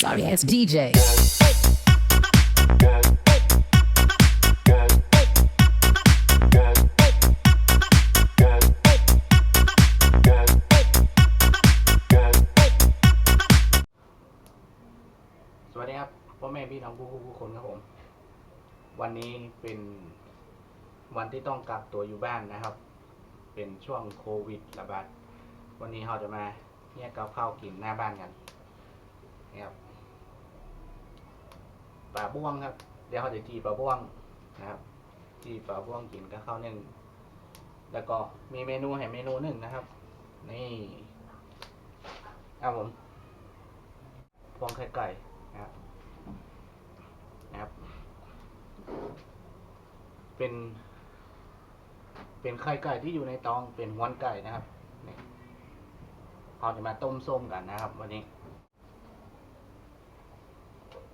Sorry ass DJ. สวัสดีครับพ่อแม่พี่น้องผู้ผู้ผู้คนครับผม วันนี้เป็นวันที่ต้องกักตัวอยู่บ้านนะครับ เป็นช่วงโควิดระบาด วันนี้เราจะมาแยกกับข้าวกินหน้าบ้านกันนี่ครับปลาบ้วงครับ เดี๋ยวเราจะจีปลาบ้วงนะครับ จีปลาบ้วงกินกับข้าวหนึ่งแล้วก็มีเมนูให้เมนูหนึ่งนะครับ นี่ครับผมพวงไข่ไก่นะครับนะครับ เป็น เป็นไข่ไก่ที่อยู่ในตองเป็นหวนไก่นะครับนี่เราจะมาต้มส้มกันนะครับ วันนี้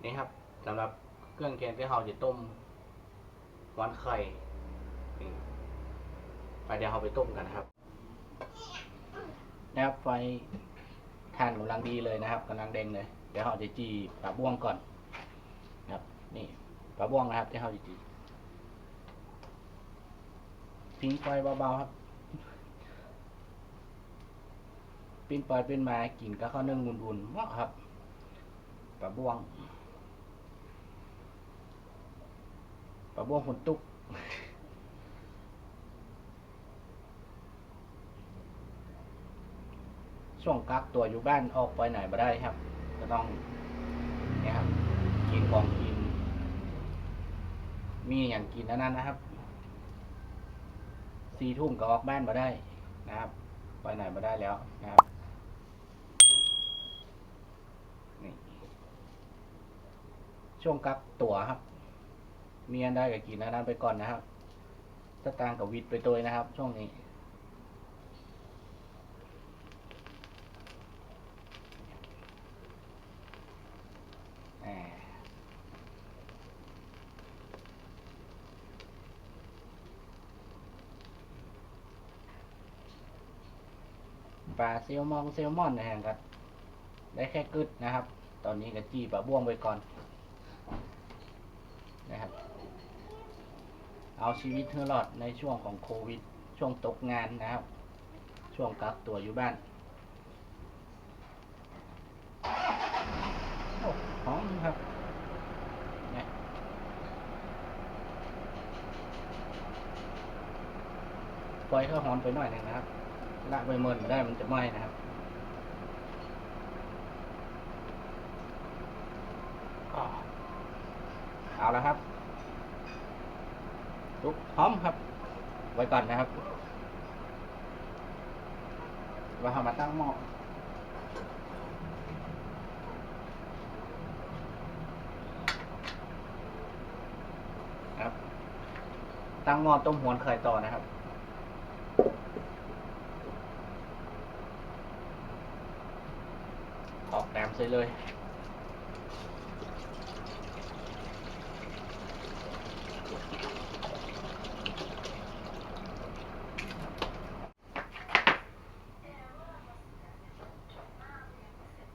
นี่ครับสำหรับเครื่องเคียงที่เราจะต้มหวนไข่ไปเดี๋ยวเราไปต้มกันนะครับนะครับไฟทานกำลังดีเลยนะครับกำลังแดงเลย เดี๋ยวเราจะจีปลาบ้วงก่อน ครับ นี่ ปลาบ้วงนะครับที่เขาจะจีทิ้งไฟเบาๆครับ ปิ้นไปปิ้นมากินก็ข้าวนึ่งอุ่นๆเหมาะครับปลาบ้วงปลาบ้วงหุ่นตุกช่วงกักตัวอยู่บ้านออกไปไหนไม่ได้ครับ ก็ต้องเนี่ยครับกินของกิน มีอย่างกินนนั้นนะครับสี่ทุ่มก็ออกบ้านมาได้นะครับ ไปไหนมาได้แล้วนะครับนี่ช่วงกักตัวครับ มีอันได้ก็กินนนั้นไปก่อนนะครับตะตางกับวิดไปตัวนะครับ ช่วงนี้ แหม ปลาเซลมองเซลมอนนะฮะครับได้แค่กึดนะครับ ตอนนี้ก็จีปลาบ้วงไปก่อนนะครับ เอาชีวิตเธอรอดในช่วงของโควิด ช่วงตกงานนะครับ ช่วงกักตัวอยู่บ้านโอ้หอมครับปล่อยข้าวหอมไปหน่อยหนึ่งนะครับ ละไปเมินได้มันจะไหม้นะครับอ้อเอาแล้วครับลุกพร้อมครับ ไว้ก่อนนะครับเราเอามาตั้งหม้อครับ ตั้งหม้อต้มหวนไข่ต่อนะครับ ใส่เลย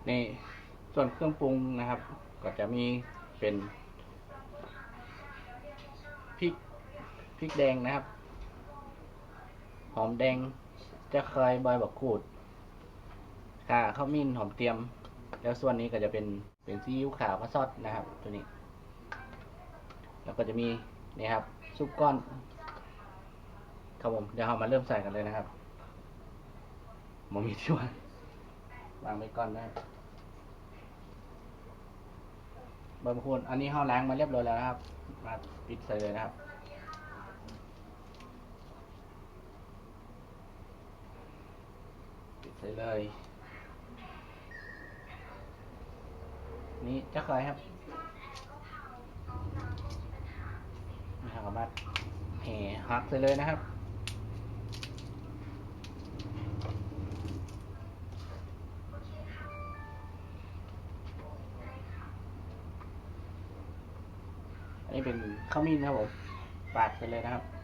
นี่ส่วนเครื่องปรุงนะครับ ก็จะมีเป็นพริกพริกแดงนะครับ หอมแดงจะเคยใบบักขูดข่าข้าวมิ้นหอมเตรียม แล้วส่วนนี้ก็จะเป็นเป็นซีอิ๊วขาวมาซอสนะครับ ตัวนี้ แล้วก็จะมีนี่ครับ ซุปก้อนครับผมเดี๋ยวเรามาเริ่มใส่กันเลยนะครับหมมีที่วางวางไว้ก่อนนะบบางคนอันนี้เราล้างมาเรียบร้อยแล้วนะครับ มาปิดใส่เลยนะครับปิดใส่เลย นี่จะเคยครับนี่ครับมาแห่หักใส่เลยนะครับอันนี่เป็นข้าวมิ้นครับผมปาดไปเลยนะครับ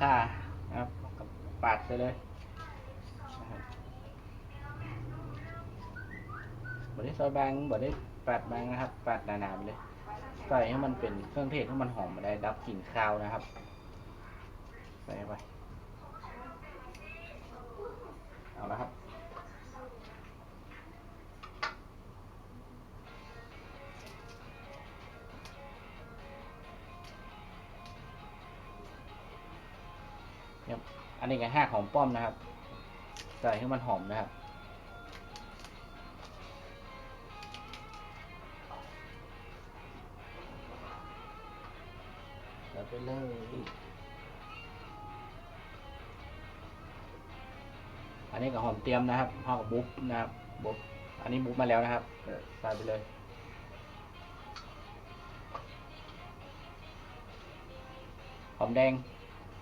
ค่านะครับกับปาดไปเลยบดได้ซอยบางบดได้ปาดบางนะครับ ปาดหนาๆไปเลย ใส่ให้มันเป็นเครื่องเทศให้มันหอมมาได้ดับกลิ่นคาวนะครับ ใส่ไป อันนี้ก็ห้าหอมป้อมนะครับใส่ให้มันหอมนะครับ แล้วไปเลยอันนี้กับหอมเตรียมนะครับห่อกับบุ๊บนะครับบุ๊บอันนี้บุ๊บมาแล้วนะครับเออใส่ไปเลยหอมแดง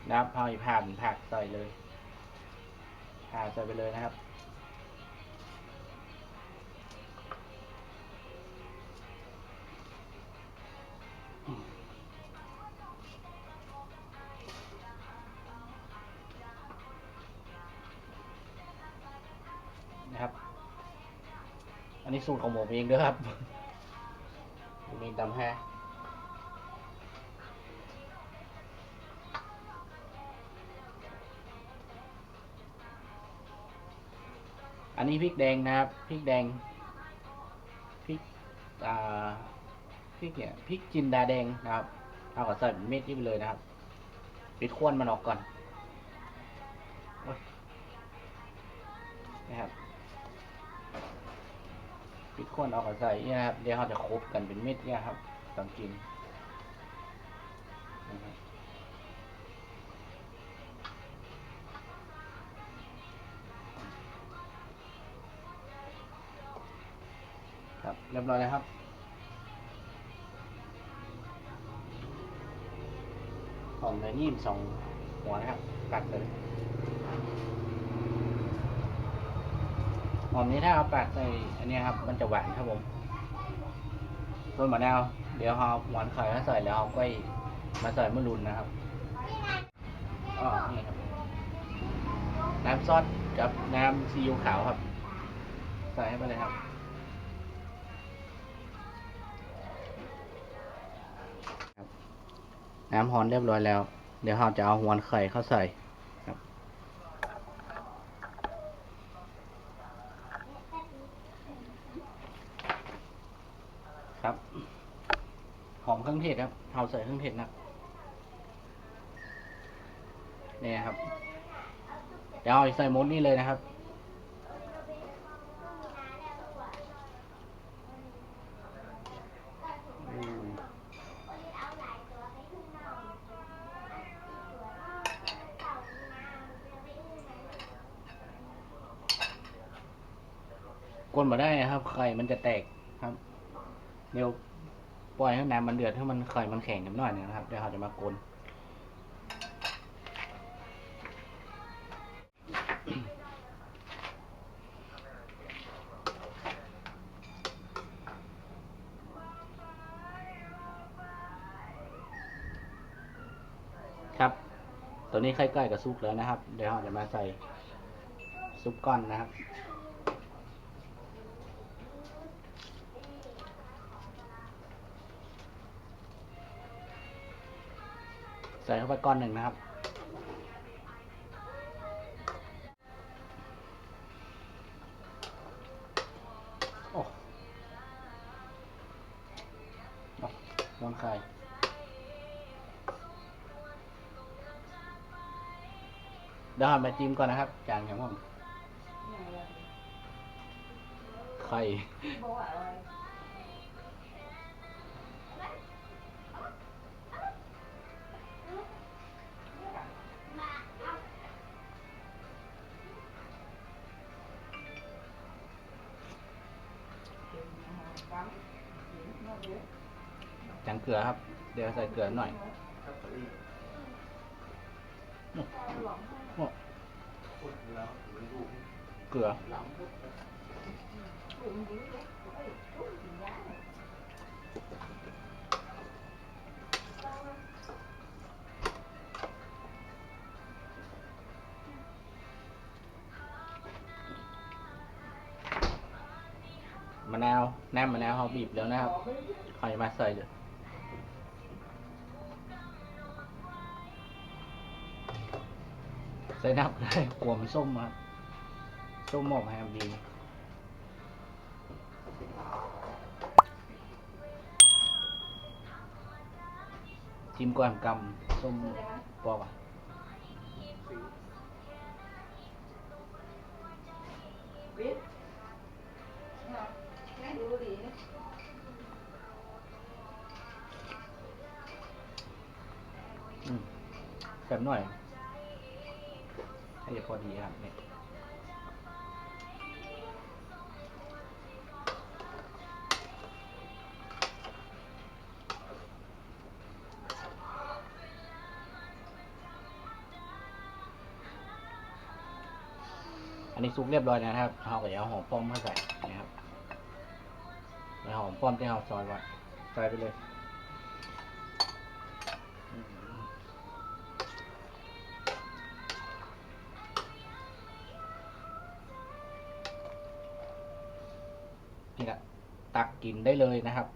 นะครับเอาอีกผ่านผักใส่เลยผ่าใส่ไปเลยนะครับ นะครับ อันนี้สูตรของผมเองด้วยครับมเองตำแห้ อันนี้พริกแดงนะครับพริกแดงพริกอ่าพริกเนี่ยพริกจินดาแดงนะครับเอากับใส่เป็นเม็ดนี่ไปเลยนะครับปิดข้วนมันออกก่อนนะครับปิดข้วนออกกับใส่เนี่ยนะครับเดี๋ยวเราจะคบกันเป็นเม็ดเนี่ยครับตอนกิน เรียบร้อยแล้วครับ หอมเนยนิ่มสองหัวนะครับ กัดเลยหอมนี้ถ้าเอาปัดใส่อันนี้ครับ มันจะหวานครับผมต้นมะนาว เดี๋ยวเอาหวานไข่มาใส่แล้วเอาก้อยมาใส่มะรุนนะครับอ๋อนี่ครับ น้ำซอสกับน้ำซีอิ๊วขาวครับ ใส่ให้ไปเลยครับ น้ำฮอนเรียบร้อยแล้ว เดี๋ยวเราจะเอาหัวไข่เข้าใส่ครับ ครับ หอมเครื่องเทศครับเราใส่เครื่องเทศนะครับนี่ครับ เดี๋ยวเอาใส่มดนี่เลยนะครับ กวนมาได้นะครับไข่มันจะแตกครับ เดี๋ยวปล่อยให้น้ำมันเดือดให้มันไข่มันแข็งกันหน่อยนะครับเดี๋ยวเราจะมากนครับ ตัวนี้ไข่ใกล้กับซุปแล้วนะครับ เดี๋ยวเราจะมาใส่ซุปก้อนนะครับ ส่เข้าไปก้อนหนึ่งนะครับ โอ้ร้อนไข่เดี๋ยวมาจิ้มก่อนนะครับ จานของผมไข่ จังเกลือครับ เดี๋ยวใส่เกลือหน่อยเกลือ มะนาวแน้ำมะนาวเขาบีบแล้วนะครับคอยมาใส่เลยใส่น้ำได้ขวมนส้มครับส้มหมกแฮมดีจิ้มก่อนกำส้มปอกอะ แบบหน่อยให้พอดีครับเนี่ยอันนี้ซุปเรียบร้อยนะครับเราก็จะเอาหอมป้อมมาใส่นะครับหอมป้อมที่เราซอยไว้ใส่ไปเลย กินได้เลยนะครับ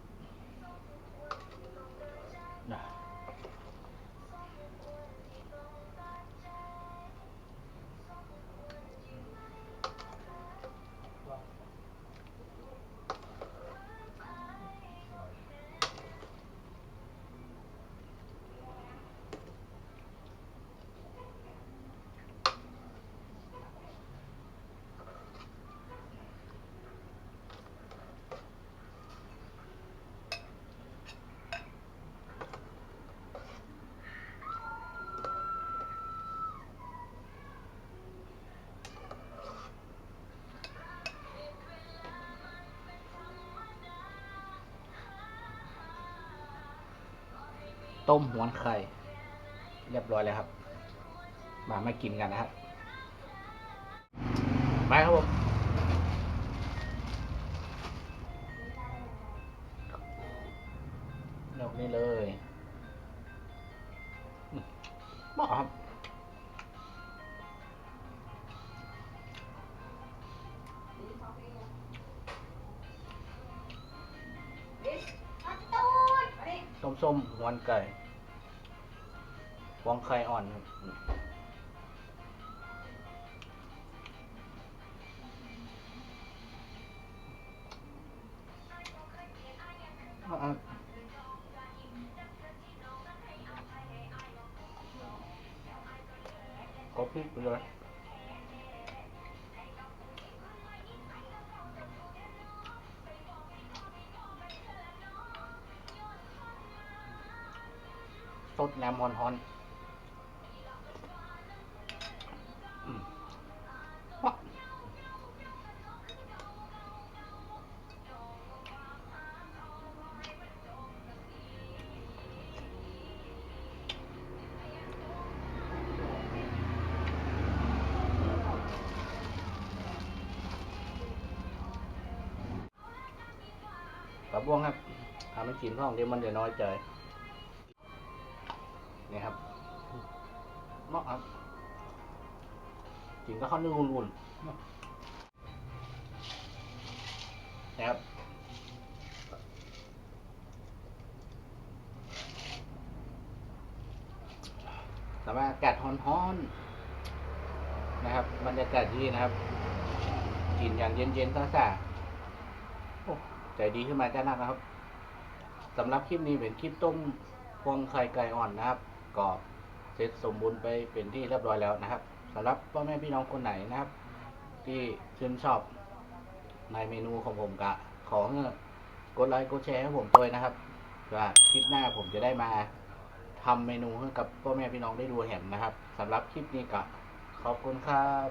ต้มหัวไข่ เรียบร้อยแล้วครับ มามากินกันนะครับไปครับผมยกนี่เลยอืมเหมาะครับ ม้วานไก่วางไข่อ่อนครับอืมเอาเอาก็พริกไปเลย น้ำฮอนๆอืมว้าปลาบ้วงครับทำให้กินท้องเดี๋ยวมันจะน้อยใจ ครับกินก็ข้าวนึ่งอุ่นๆนะครับแต่ว่าอากาศร้อนๆนะครับบรรยากาศดีนะครับ กินอย่างเย็นๆซ่าๆโอ้ใจดีขึ้นมาจ้านักนะครับสำหรับคลิปนี้เป็นคลิปต้มพวงไข่ไก่อ่อนนะครับก็ เสร็จสมบูรณ์ไปเป็นที่เรียบร้อยแล้วนะครับสำหรับพ่อแม่พี่น้องคนไหนนะครับ ที่ชื่นชอบในเมนูของผมกะ ขอให้กดไลค์กดแชร์ให้ผมด้วยนะครับว่าคลิปหน้าผมจะได้มาทำเมนูให้กับพ่อแม่พี่น้องได้ดูเห็นนะครับสำหรับคลิปนี้กะขอบคุณครับ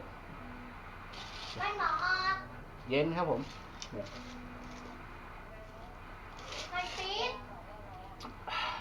เย็นครับผมมันปี๊ด